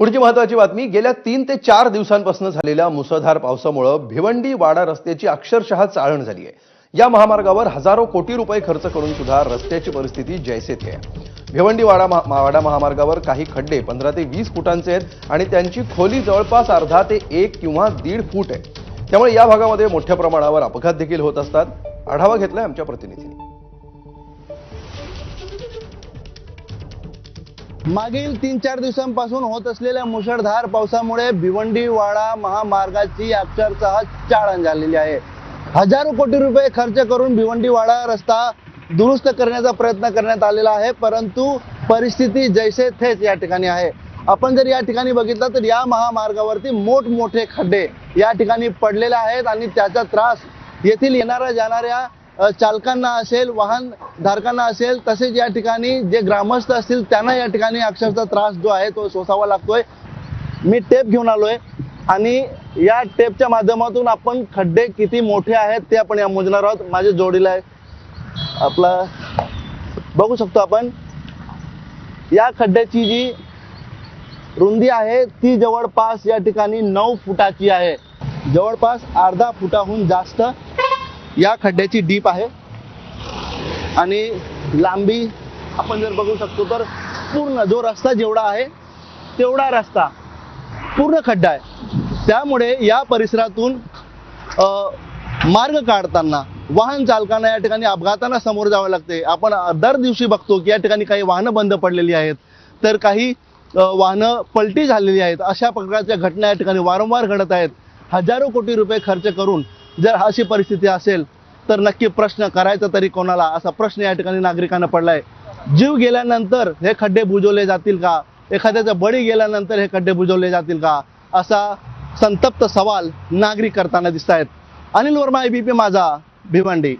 पुढची महत्वाची बातमी गेल्या तीन ते चार दिवसांपासून झालेल्या मुसळधार पावसामुळं भिवंडी वाडा रस्त्याची अक्षरशः चाळण झाली आहे. या महामार्गावर हजारो कोटी रुपये खर्च करून सुद्धा रस्त्याची परिस्थिती जैसेत आहे. भिवंडी वाडा महा- वाडा महामार्गावर काही खड्डे पंधरा ते वीस फुटांचे आहेत आणि त्यांची खोली जवळपास अर्धा ते एक किंवा दीड फूट आहे. त्यामुळे या भागामध्ये मोठ्या प्रमाणावर अपघात देखील होत असतात. आढावा घेतलाय आमच्या प्रतिनिधींनी. मागील तीन चार दिवसांपासून होत असलेल्या मुसळधार पावसामुळे भिवंडी वाडा महामार्गाची अक्षरशः चाळण झालेली आहे. हजारो कोटी रुपये खर्च करून भिवंडी वाडा रस्ता दुरुस्त करण्याचा प्रयत्न करण्यात आलेला आहे परंतु परिस्थिती जैसे थेच या ठिकाणी आहे. आपण जर या ठिकाणी बघितलं तर या महामार्गावरती मोठमोठे खड्डे या ठिकाणी पडलेले आहेत आणि त्याचा त्रास येथील येणाऱ्या जाणाऱ्या चालकांना असेल वाहन धारकांना असेल तसेच या ठिकाणी जे ग्रामस्थ असतील त्यांना या ठिकाणी अक्षरशः त्रास जो आहे तो सोसावा लागतोय. मी टेप घेऊन आलोय आणि या टेपच्या माध्यमातून आपण खड्डे किती मोठे आहेत ते आपण या मोजणार आहोत. माझ्या जोडीला आहे आपला बघू शकतो आपण. या खड्ड्याची जी रुंदी आहे ती जवळपास या ठिकाणी नऊ फुटाची आहे. जवळपास अर्धा फुटाहून जास्त या खड्ड्याची डीप आहे. आणि लांबी आपण जर बघू शकतो तर पूर्ण जो रस्ता जेवढा आहे तेवढा रस्ता पूर्ण खड्डा आहे. त्यामुळे या परिसरातून मार्ग काढताना वाहन चालकांना या ठिकाणी अपघातांना समोर जावं लागते. आपण दर दिवशी बघतो की या ठिकाणी काही वाहनं बंद पडलेली आहेत. तर काही वाहनं पलटी झालेली आहेत. अशा प्रकारच्या घटना या ठिकाणी वारंवार घडत आहेत. हजारो कोटी रुपये खर्च करून जर अशी परिस्थिती असेल तर नक्की प्रश्न करायचा तरी कोणाला? असा प्रश्न या ठिकाणी नागरिकांना पडलाय. जीव गेल्यानंतर हे खड्डे बुजवले जातील का? एखाद्याचा बळी गेल्यानंतर हे खड्डे बुजवले जातील का? असा संतप्त सवाल नागरिक करताना दिसत आहेत अनिल वर्मा एबीपी माझा भिवंडी.